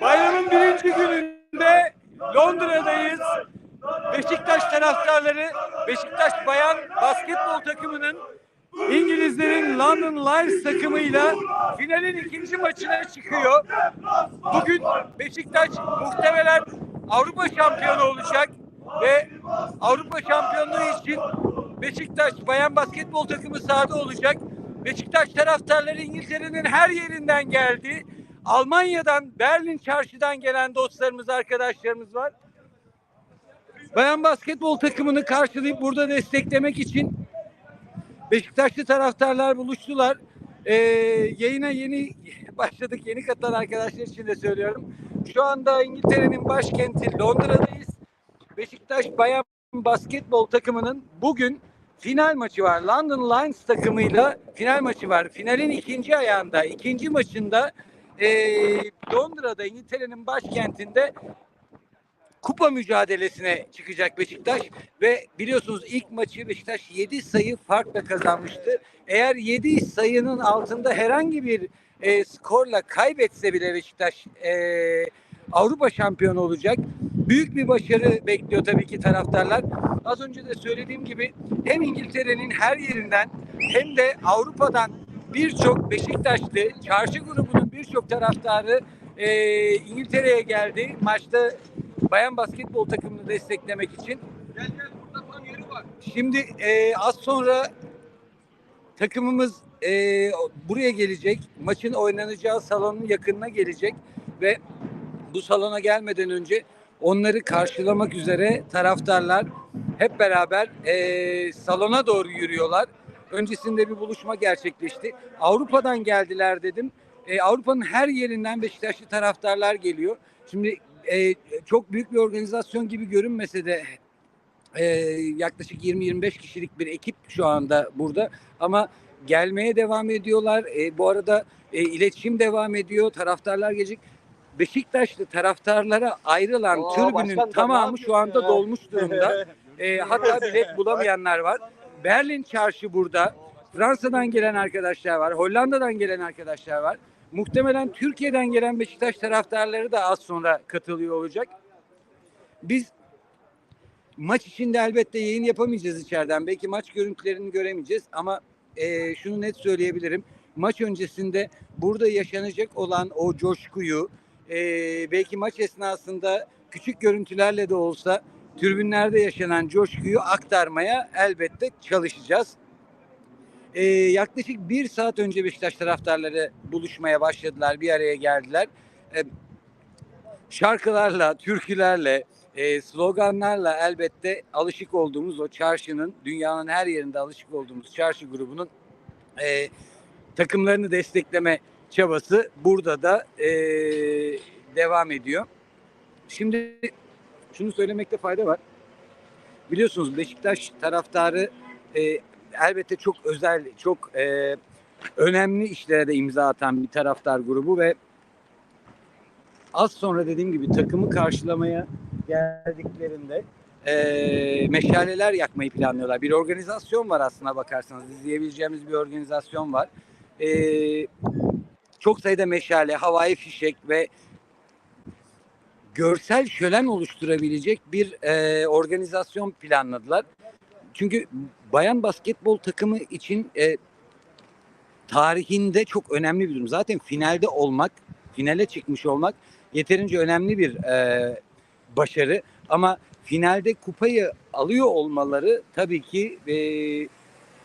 Bayramın birinci gününde Londra'dayız. Beşiktaş taraftarları Beşiktaş bayan basketbol takımının İngilizlerin London Lions takımıyla finalin ikinci maçına çıkıyor. Bugün Beşiktaş muhtemelen Avrupa şampiyonu olacak ve Avrupa şampiyonluğu için Beşiktaş bayan basketbol takımı sahada olacak. Beşiktaş taraftarları İngiltere'nin her yerinden geldi. Almanya'dan, Berlin çarşıdan gelen dostlarımız, arkadaşlarımız var. Bayan basketbol takımını karşılayıp burada desteklemek için Beşiktaşlı taraftarlar buluştular. Ee, yayına yeni başladık. Yeni katılan arkadaşlar için de söylüyorum. Şu anda İngiltere'nin başkenti Londra'dayız. Beşiktaş bayan basketbol takımının bugün final maçı var. London Lions takımıyla final maçı var. Finalin ikinci ayağında, ikinci maçında ee, Londra'da İngiltere'nin başkentinde kupa mücadelesine çıkacak Beşiktaş ve biliyorsunuz ilk maçı Beşiktaş 7 sayı farkla kazanmıştı. Eğer 7 sayının altında herhangi bir e, skorla kaybetse bile Beşiktaş e, Avrupa şampiyonu olacak. Büyük bir başarı bekliyor tabii ki taraftarlar. Az önce de söylediğim gibi hem İngiltere'nin her yerinden hem de Avrupa'dan birçok Beşiktaşlı, çarşı grubunun birçok taraftarı e, İngiltere'ye geldi. Maçta bayan basketbol takımını desteklemek için. Şimdi e, az sonra takımımız e, buraya gelecek. Maçın oynanacağı salonun yakınına gelecek ve bu salona gelmeden önce onları karşılamak üzere taraftarlar hep beraber e, salona doğru yürüyorlar. Öncesinde bir buluşma gerçekleşti. Avrupa'dan geldiler dedim. E, Avrupa'nın her yerinden Beşiktaşlı taraftarlar geliyor. Şimdi e, çok büyük bir organizasyon gibi görünmese de e, yaklaşık 20-25 kişilik bir ekip şu anda burada ama gelmeye devam ediyorlar. E, bu arada e, iletişim devam ediyor. Taraftarlar gelecek. Beşiktaşlı taraftarlara ayrılan Oo, türbünün başkan, tamamı şu anda ya? dolmuş durumda. E, hatta bilet bulamayanlar var. Berlin çarşı burada. Fransa'dan gelen arkadaşlar var. Hollanda'dan gelen arkadaşlar var. Muhtemelen Türkiye'den gelen Beşiktaş taraftarları da az sonra katılıyor olacak. Biz maç içinde elbette yayın yapamayacağız içeriden. Belki maç görüntülerini göremeyeceğiz ama e, şunu net söyleyebilirim. Maç öncesinde burada yaşanacak olan o coşkuyu e, belki maç esnasında küçük görüntülerle de olsa tribünlerde yaşanan coşkuyu aktarmaya elbette çalışacağız. Ee, yaklaşık bir saat önce Beşiktaş taraftarları buluşmaya başladılar, bir araya geldiler. Ee, şarkılarla, türkülerle, e, sloganlarla elbette alışık olduğumuz o çarşının, dünyanın her yerinde alışık olduğumuz çarşı grubunun e, takımlarını destekleme çabası burada da e, devam ediyor. Şimdi şunu söylemekte fayda var. Biliyorsunuz Beşiktaş taraftarı e, elbette çok özel, çok e, önemli işlere de imza atan bir taraftar grubu ve az sonra dediğim gibi takımı karşılamaya geldiklerinde e, meşaleler yakmayı planlıyorlar. Bir organizasyon var aslına bakarsanız. izleyebileceğimiz bir organizasyon var. E, çok sayıda meşale, havai fişek ve görsel şölen oluşturabilecek bir e, organizasyon planladılar. Çünkü bayan basketbol takımı için e, tarihinde çok önemli bir durum. Zaten finalde olmak, finale çıkmış olmak yeterince önemli bir e, başarı. Ama finalde kupayı alıyor olmaları tabii ki e,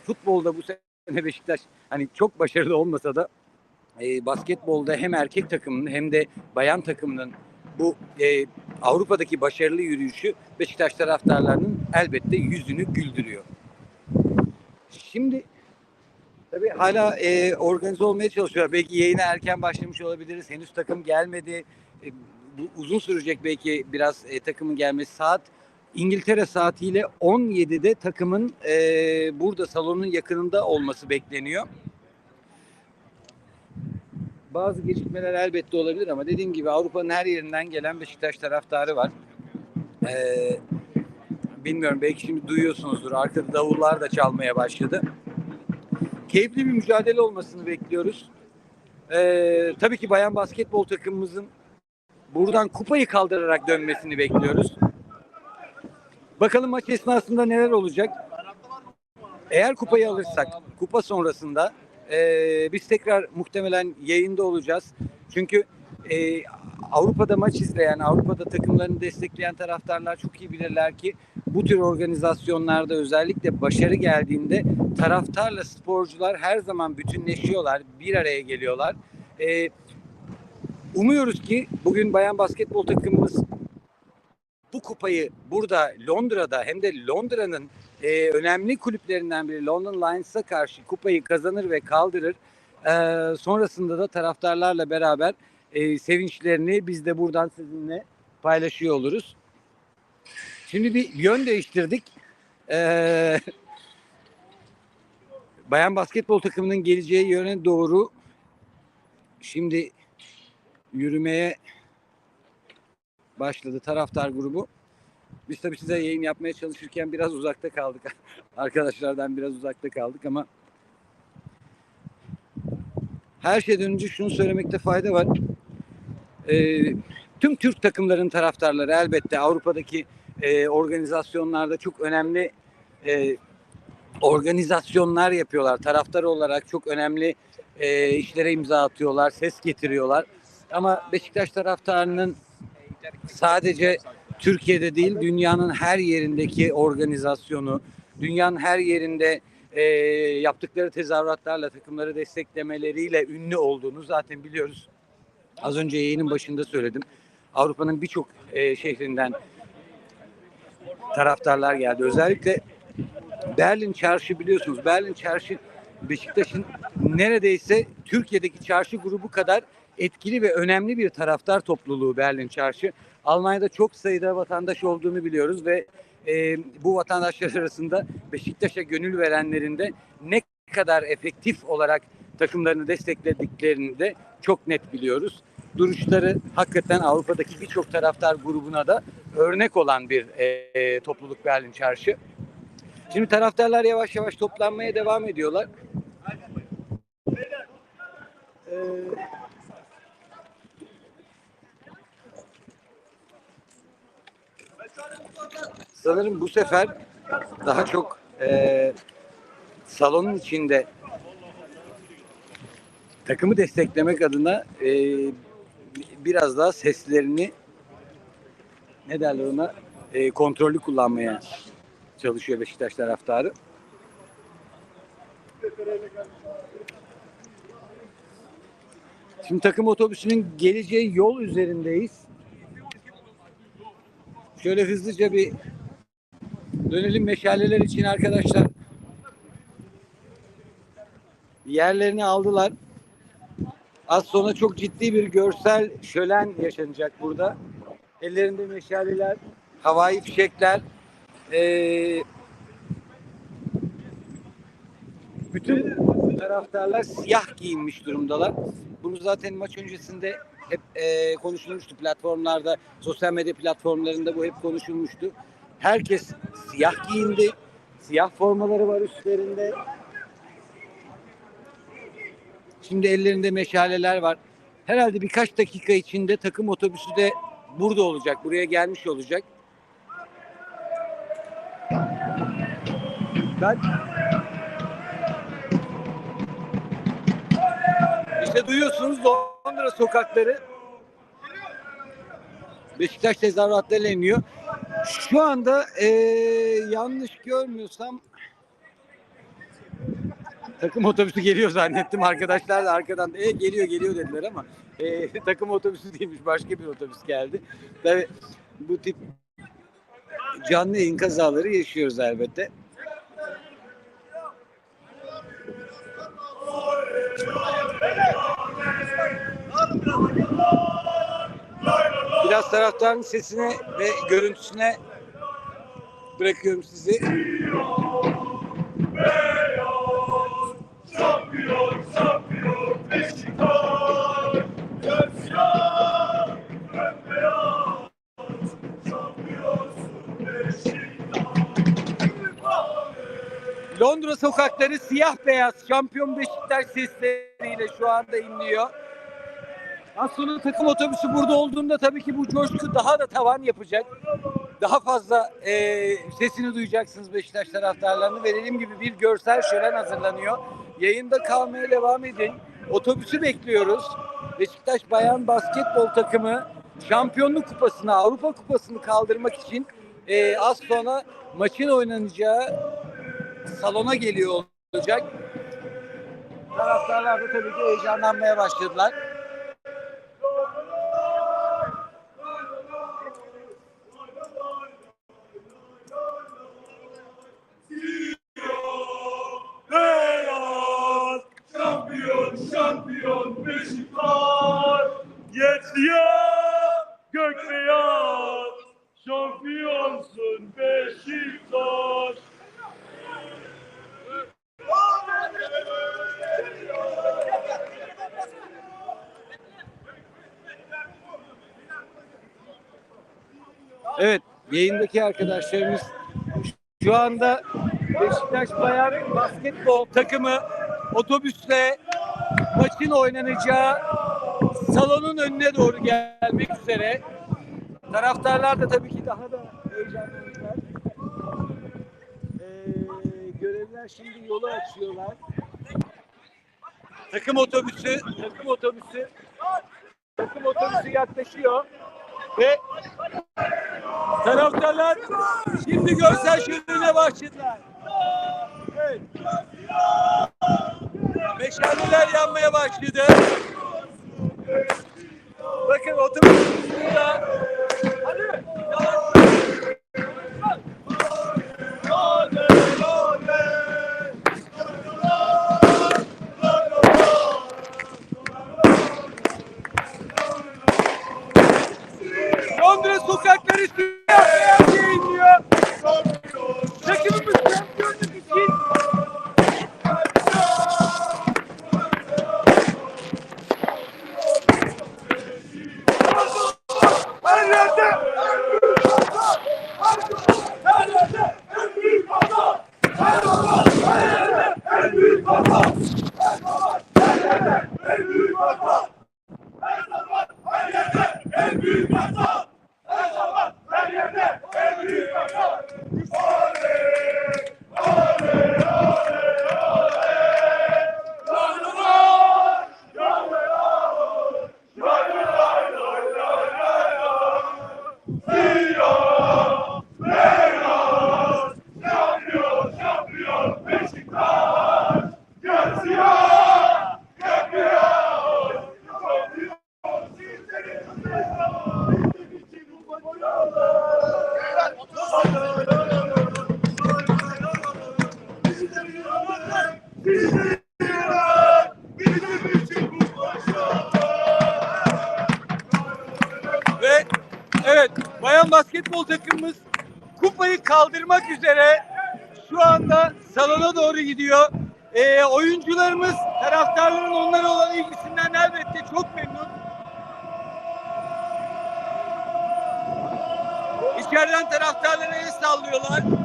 futbolda bu sene Beşiktaş hani çok başarılı olmasa da e, basketbolda hem erkek takımının hem de bayan takımının bu e, Avrupa'daki başarılı yürüyüşü Beşiktaş taraftarlarının elbette yüzünü güldürüyor. Şimdi tabii hala e, organize olmaya çalışıyor. Belki yayına erken başlamış olabiliriz. Henüz takım gelmedi. E, bu uzun sürecek belki biraz e, takımın gelmesi. Saat İngiltere saatiyle 17'de takımın e, burada salonun yakınında olması bekleniyor. Bazı gecikmeler elbette olabilir ama dediğim gibi Avrupa'nın her yerinden gelen Beşiktaş taraftarı var. Ee, bilmiyorum belki şimdi duyuyorsunuzdur. Arkada davullar da çalmaya başladı. keyifli bir mücadele olmasını bekliyoruz. Ee, tabii ki bayan basketbol takımımızın buradan kupayı kaldırarak dönmesini bekliyoruz. Bakalım maç esnasında neler olacak. Eğer kupayı alırsak, kupa sonrasında ee, biz tekrar muhtemelen yayında olacağız. Çünkü ee, Avrupa'da maç izleyen, Avrupa'da takımlarını destekleyen taraftarlar çok iyi bilirler ki bu tür organizasyonlarda özellikle başarı geldiğinde taraftarla sporcular her zaman bütünleşiyorlar, bir araya geliyorlar. Ee, umuyoruz ki bugün bayan basketbol takımımız bu kupayı burada Londra'da hem de Londra'nın e, önemli kulüplerinden biri London Lions'a karşı kupayı kazanır ve kaldırır. Ee, sonrasında da taraftarlarla beraber e, sevinçlerini biz de buradan sizinle paylaşıyor oluruz. Şimdi bir yön değiştirdik. Ee, bayan basketbol takımının geleceği yöne doğru şimdi yürümeye başladı taraftar grubu. Biz tabii size yayın yapmaya çalışırken biraz uzakta kaldık. Arkadaşlardan biraz uzakta kaldık ama her şeyden önce şunu söylemekte fayda var. Ee, tüm Türk takımların taraftarları elbette Avrupa'daki e, organizasyonlarda çok önemli e, organizasyonlar yapıyorlar. Taraftar olarak çok önemli e, işlere imza atıyorlar, ses getiriyorlar. Ama Beşiktaş taraftarının sadece Türkiye'de değil dünyanın her yerindeki organizasyonu, dünyanın her yerinde e, yaptıkları tezahüratlarla takımları desteklemeleriyle ünlü olduğunu zaten biliyoruz. Az önce yayının başında söyledim. Avrupa'nın birçok e, şehrinden taraftarlar geldi. Özellikle Berlin Çarşı biliyorsunuz. Berlin Çarşı Beşiktaş'ın neredeyse Türkiye'deki çarşı grubu kadar etkili ve önemli bir taraftar topluluğu Berlin Çarşı. Almanya'da çok sayıda vatandaş olduğunu biliyoruz ve e, bu vatandaşlar arasında Beşiktaş'a gönül verenlerin de ne kadar efektif olarak takımlarını desteklediklerini de çok net biliyoruz. Duruşları hakikaten Avrupa'daki birçok taraftar grubuna da örnek olan bir e, topluluk Berlin Çarşı. Şimdi taraftarlar yavaş yavaş toplanmaya devam ediyorlar. Ee, sanırım bu sefer daha çok e, salonun içinde takımı desteklemek adına e, biraz daha seslerini ne derler ona e, kontrollü kullanmaya çalışıyor Beşiktaş taraftarı. Şimdi takım otobüsünün geleceği yol üzerindeyiz. Şöyle hızlıca bir dönelim meşaleler için arkadaşlar. Yerlerini aldılar. Az sonra çok ciddi bir görsel şölen yaşanacak burada. Ellerinde meşaleler, havai fişekler, ee, bütün taraftarlar siyah giyinmiş durumdalar. Bunu zaten maç öncesinde hep e, konuşulmuştu platformlarda, sosyal medya platformlarında bu hep konuşulmuştu. Herkes siyah giyindi. Siyah formaları var üstlerinde. Şimdi ellerinde meşaleler var. Herhalde birkaç dakika içinde takım otobüsü de burada olacak. Buraya gelmiş olacak. Ben İşte duyuyorsunuz Londra sokakları Beşiktaş tezahüratlarıyla iniyor. Şu anda ee, yanlış görmüyorsam takım otobüsü geliyor zannettim. Arkadaşlar da arkadan e, geliyor geliyor dediler ama e, takım otobüsü değilmiş başka bir otobüs geldi. Tabii bu tip canlı yayın kazaları yaşıyoruz elbette. Biraz taraftarın sesine ve görüntüsüne bırakıyorum sizi. Londra sokakları siyah beyaz şampiyon Beşiktaş sesleriyle şu anda inliyor. Az sonra takım otobüsü burada olduğunda tabii ki bu coşku daha da tavan yapacak. Daha fazla eee, sesini duyacaksınız Beşiktaş taraftarlarını ve dediğim gibi bir görsel şölen hazırlanıyor. Yayında kalmaya devam edin. Otobüsü bekliyoruz. Beşiktaş Bayan Basketbol takımı Şampiyonluk Kupası'nı, Avrupa Kupası'nı kaldırmak için eee, az sonra maçın oynanacağı salona geliyor olacak. Taraftarlar da tabii ki heyecanlanmaya başladılar. Evet, yayındaki arkadaşlarımız şu anda Beşiktaş Bayan Basketbol takımı otobüsle maçın oynanacağı salonun önüne doğru gelmek üzere. Taraftarlar da tabii ki daha da heyecanlanıyorlar. Ee, görevliler şimdi yolu açıyorlar. Takım otobüsü, takım otobüsü, takım otobüsü yaklaşıyor ve Taraftarlar şimdi görsel şölene başladılar. Evet. Meşaleler yanmaya başladı. Bakın otobüsümüz burada. Wow. Kupayı kaldırmak üzere şu anda salona doğru gidiyor. Ee, oyuncularımız taraftarların onlara olan ilgisinden elbette çok memnun. İçeriden taraftarlara el sallıyorlar.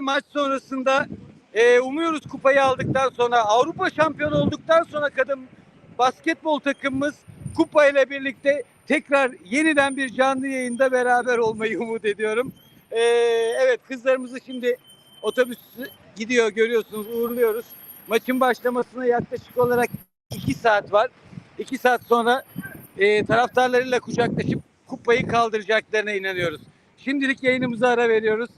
Maç sonrasında e, umuyoruz kupayı aldıktan sonra Avrupa şampiyonu olduktan sonra kadın basketbol takımımız kupayla birlikte tekrar yeniden bir canlı yayında beraber olmayı umut ediyorum. Ee, evet kızlarımızı şimdi otobüs gidiyor görüyorsunuz uğurluyoruz. Maçın başlamasına yaklaşık olarak 2 saat var. 2 saat sonra e, taraftarlarıyla kucaklaşıp kupayı kaldıracaklarına inanıyoruz. Şimdilik yayınımıza ara veriyoruz.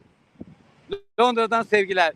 Londra'dan sevgiler.